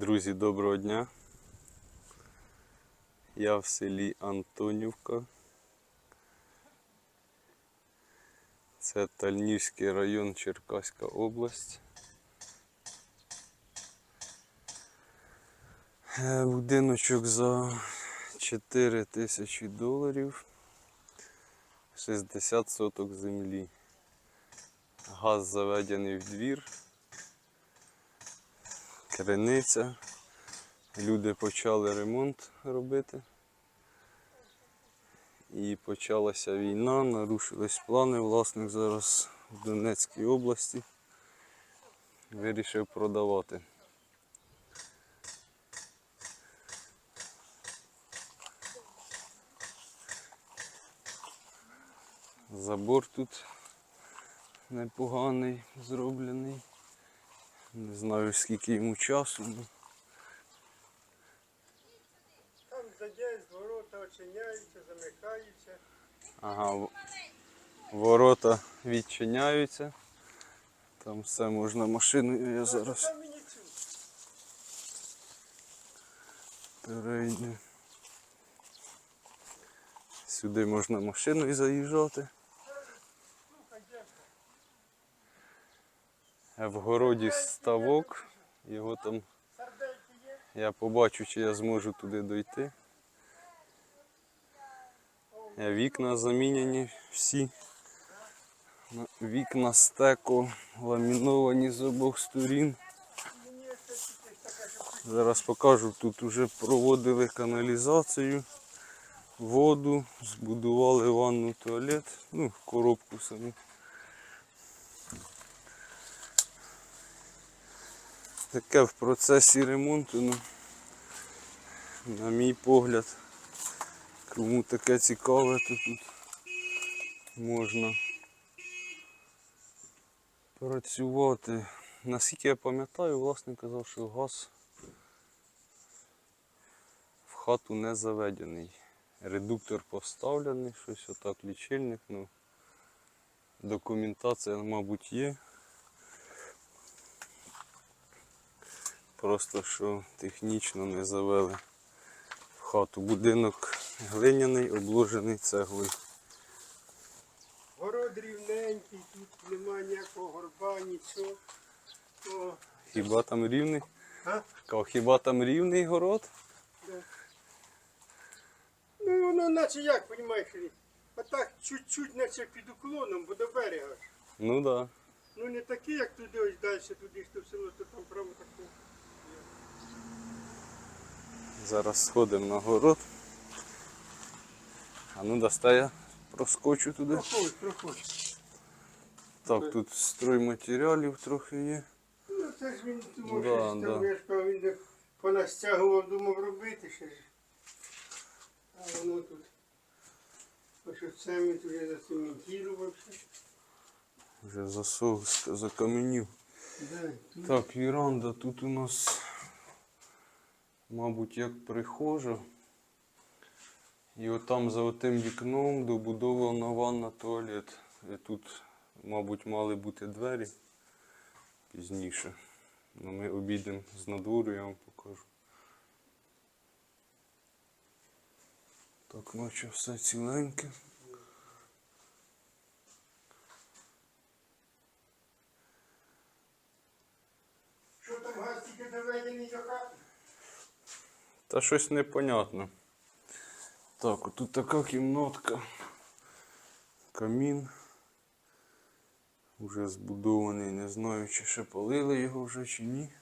Друзі, доброго дня. Я в селі Антонівка. Це Тальнівський район, Черкаська область. Е, Будиночок за 4 тисячі доларів. 60 соток землі. Газ заведений в двір. Криниця. Люди почали ремонт робити. І почалася війна, нарушились плани. Власник зараз в Донецькій області. Вирішив продавати. Забор тут непоганий зроблений. Не знаю скільки йому часу. ну. Там за день ворота очиняються, замикаються. Ага, ворота відчиняються. Там все можна машиною. Я зараз перейду. Сюди можна машиною заїжджати. Слухай, дядько, А В городі ставок. Його там я побачу, чи я зможу туди дойти. Е, Вікна замінені всі. Вікна стеко ламіновані з обох сторін. Зараз покажу, тут вже проводили каналізацію, воду, збудували ванну туалет, ну, коробку саму. Таке в процесі ремонту, ну, на мій погляд, кому таке цікаве, то тут можна працювати. Наскільки я пам'ятаю, власник казав, що газ в хату не заведений. Редуктор поставлений, щось отак лічильник, ну документація, мабуть, є. Просто що технічно не завели в хату. Будинок глиняний, обложений цеглою. город рівненький, тут немає ніякого горба, нічого. О, Хіба там рівний? а? Хіба там рівний город? Да. Ну воно наче як, понімаєш, ли? отак чуть-чуть наче під уклоном, бо до берега. Ну так. Да. Ну не такий, як туди ось далі, туди що в село, то там прямо таке. Зараз сходимо на город. А ну дасте я проскочу туди. Проходь, проходь. Так, тут стройматеріалів трохи є. Ну це ж він Да, думав, що да. там, я ж кажу, він де понастягував, думав робити ще ж. А воно тут. Ось тут вже зацементувався. Вже засох, закаменів. Да, тут Так, віранда тут у нас, мабуть, як прихожа. І отам за отим вікном добудована ванна туалет. І тут, мабуть, мали бути двері пізніше. Ну, ми обійдемо з надвору, я вам покажу. Так, наче все ціленьке. Що там газ тільки доведений до хати? Та щось непонятно. Так, отут така кімнатка. Камін. Уже збудований, не знаю, чи ще палили його вже чи ні.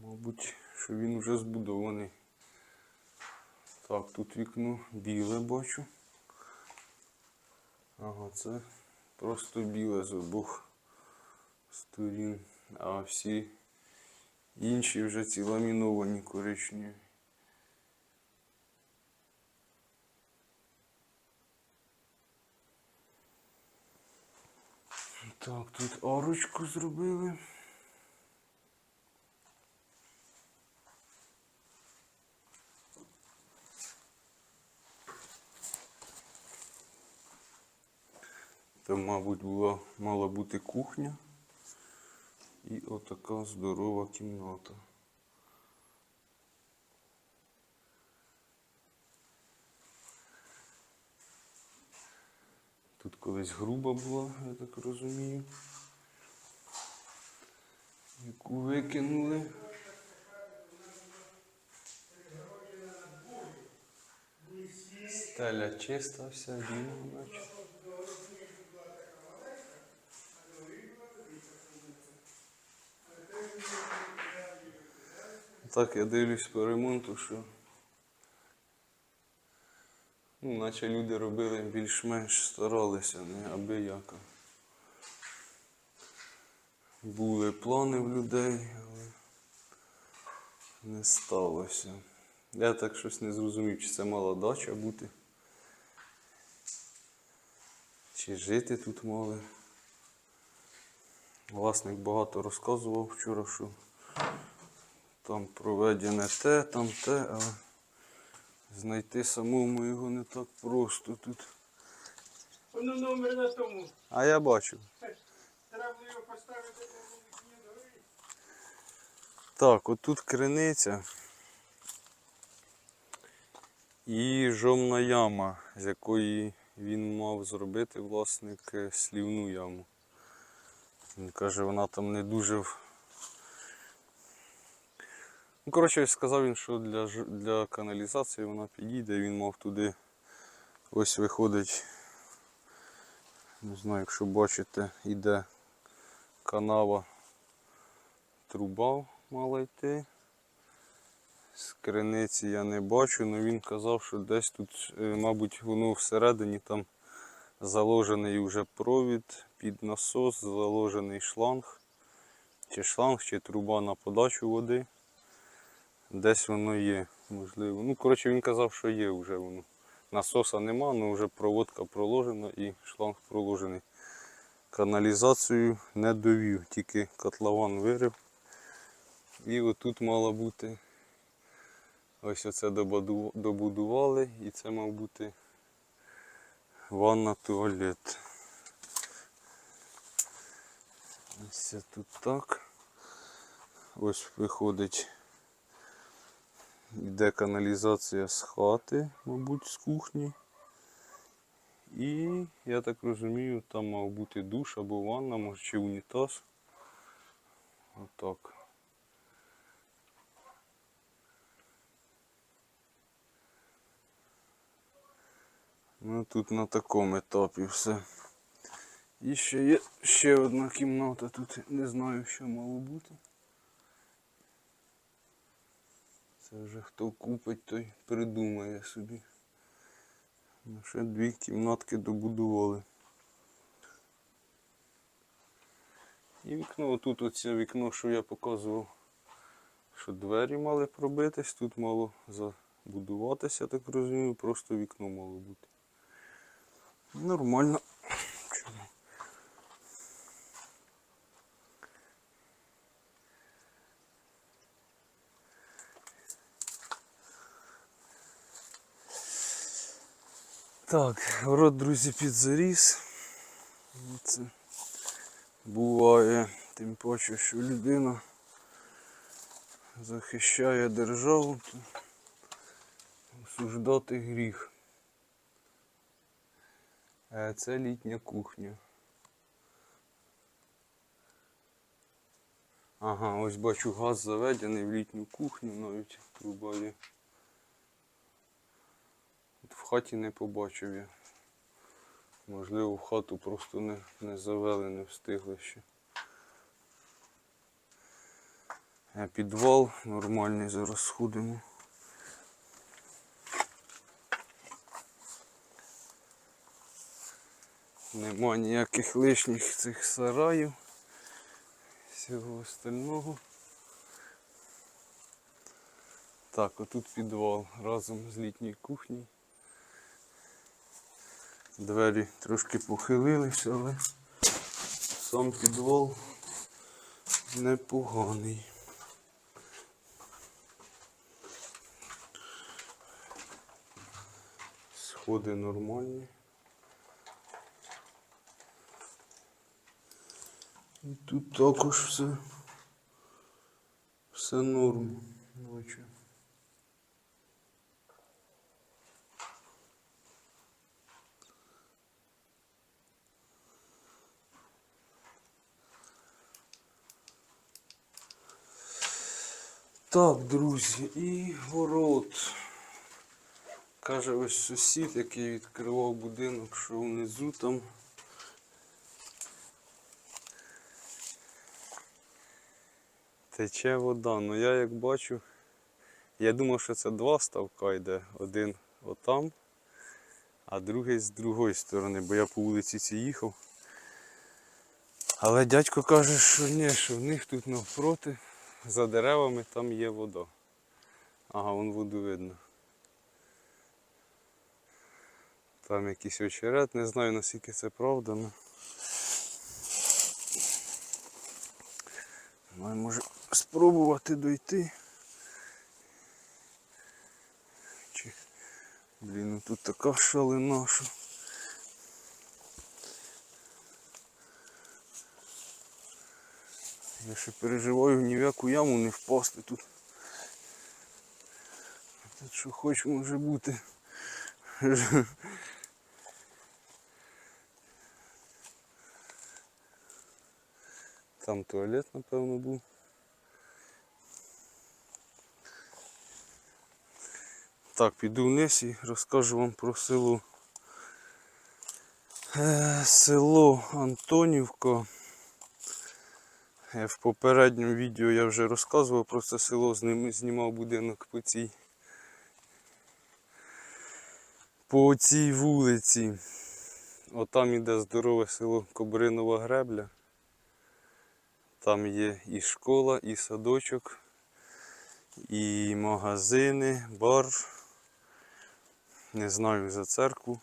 Мабуть, що він вже збудований. Так, тут вікно біле бачу. Ага, це просто біле з обох сторін, а всі інші вже ці ламіновані коричневі. Так, тут арочку зробили. Це, мабуть, була, мала бути кухня. І отака здорова кімната. Тут колись груба була, я так розумію. Яку викинули. Стеля чиста, вся біла, наче. Так, я дивлюсь по ремонту, що ну, наче люди робили більш-менш старалися, не аби яка. Були плани в людей, але не сталося. Я так щось не зрозумів, чи це мала дача бути. Чи жити тут мали. Власник багато розказував вчора, що там проведене те, там те, але знайти самому його не так просто тут. Воно номер на тому. А я бачу. Треба його поставити на вікні догори. Так, отут криниця і жовна яма, з якої він мав зробити власник е, слівну яму. Він каже, вона там не дуже. Ну, коротше, сказав він, що для, для каналізації вона підійде, він мав туди ось виходить. Не знаю, якщо бачите, іде канава труба мала йти. З криниці я не бачу, але він казав, що десь тут, е, мабуть, воно всередині там заложений вже провід під насос, заложений шланг. Чи шланг, чи труба на подачу води. Десь воно є, можливо. Ну, коротше, він казав, що є вже воно. Насоса нема, але вже проводка проложена і шланг проложений. Каналізацію не довів, тільки котлован вирив. І отут мало бути. Ось оце добудували і це мав бути ванна туалет. Ось тут так. Ось виходить. Йде каналізація з хати, мабуть, з кухні. І я так розумію, там мав бути душ або ванна, може чи унітаз. Отак. Ну тут на такому етапі все. І ще є ще одна кімната, тут не знаю, що мало бути. Це вже хто купить, той придумає собі. Ну, ще дві кімнатки добудували. І вікно, отут оце вікно, що я показував, що двері мали пробитись, тут мало забудуватися, так розумію, просто вікно мало бути. Нормально. Так, город, друзі, підзаріс. Це буває, тим паче, що людина захищає державу, осуждати гріх. Це літня кухня. Ага, ось бачу газ заведений в літню кухню, навіть труба є. Хаті не побачив я. Можливо, хату просто не, не завели, не встигли ще. Е, Підвал нормальний, зараз сходимо. Нема ніяких лишніх цих сараїв. Всього остального. Так, отут підвал разом з літньою кухнею. Двері трошки похилилися, але сам підвал непоганий. Сходи нормальні. І тут також все. Все норм. Бачу. Так, друзі, і город. Каже ось сусід, який відкривав будинок, що внизу там. Тече вода. Ну я як бачу, я думав, що це два ставка йде. Один отам, а другий з другої сторони, бо я по вулиці ці їхав. Але дядько каже, що ні, що в них тут навпроти, за деревами там є вода. Ага, вон воду видно. Там якийсь очерет, не знаю наскільки це правда. Ну. Ну, може спробувати дойти. Чи... Блін, ну тут така шалина, що. Я ще переживаю ні в яку яму не впасти тут. Тут що хоч може бути. Там туалет, напевно, був. Так, піду вниз і розкажу вам про село. Е, село Антонівка. Е, В попередньому відео я вже розказував про це село, знімав будинок по цій. По цій вулиці. Отам іде здорове село Кобринова Гребля. Там є і школа, і садочок, і магазини, бар. Не знаю за церкву.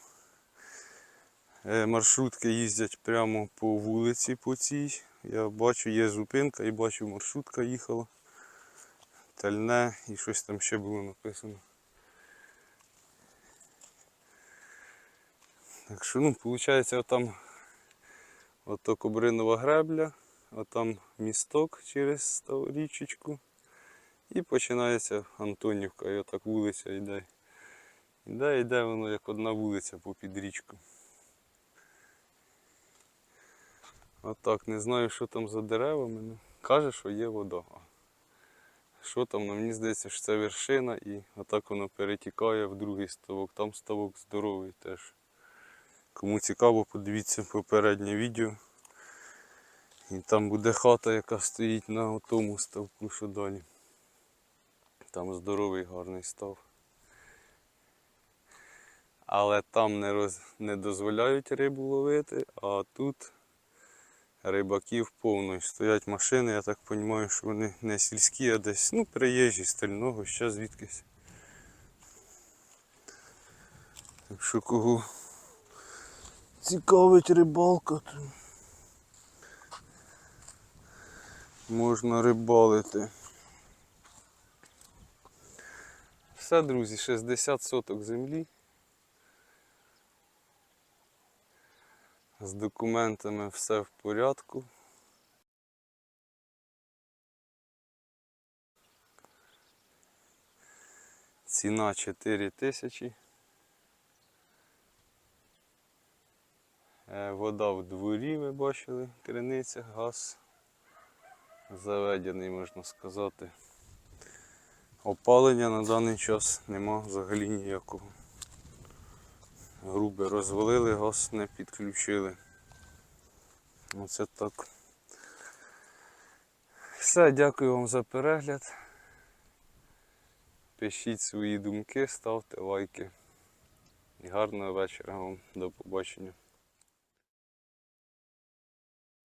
Е, Маршрутки їздять прямо по вулиці по цій. Я бачу, є зупинка і бачу, маршрутка їхала. Тальне і щось там ще було написано. Так що, ну, виходить, отам ото Кобринова гребля, отам місток через річечку. І починається Антонівка, і отак вулиця йде. Іде, йде воно як одна вулиця попід річку. Отак, не знаю, що там за деревами. Каже, що є вода. Що там, ну, мені здається, що це вершина і отак воно перетікає в другий ставок. Там ставок здоровий теж. Кому цікаво, подивіться попереднє відео. І там буде хата, яка стоїть на тому ставку, що далі. Там здоровий гарний став. Але там не, роз... не дозволяють рибу ловити, а тут рибаків повно. Стоять машини, я так розумію, що вони не сільські, а десь ну, приїжджі з Тельного, ще звідкись. Так що кого цікавить рибалка, то можна рибалити. Все, друзі, 60 соток землі. З документами все в порядку. Ціна 4 тисячі. Е, Вода в дворі, ви бачили, криниця, газ. Заведений, можна сказати. Опалення на даний час нема взагалі ніякого. Груби розвалили, газ не підключили. Оце так. Все, дякую вам за перегляд. Пишіть свої думки, ставте лайки. І гарного вечора вам. До побачення.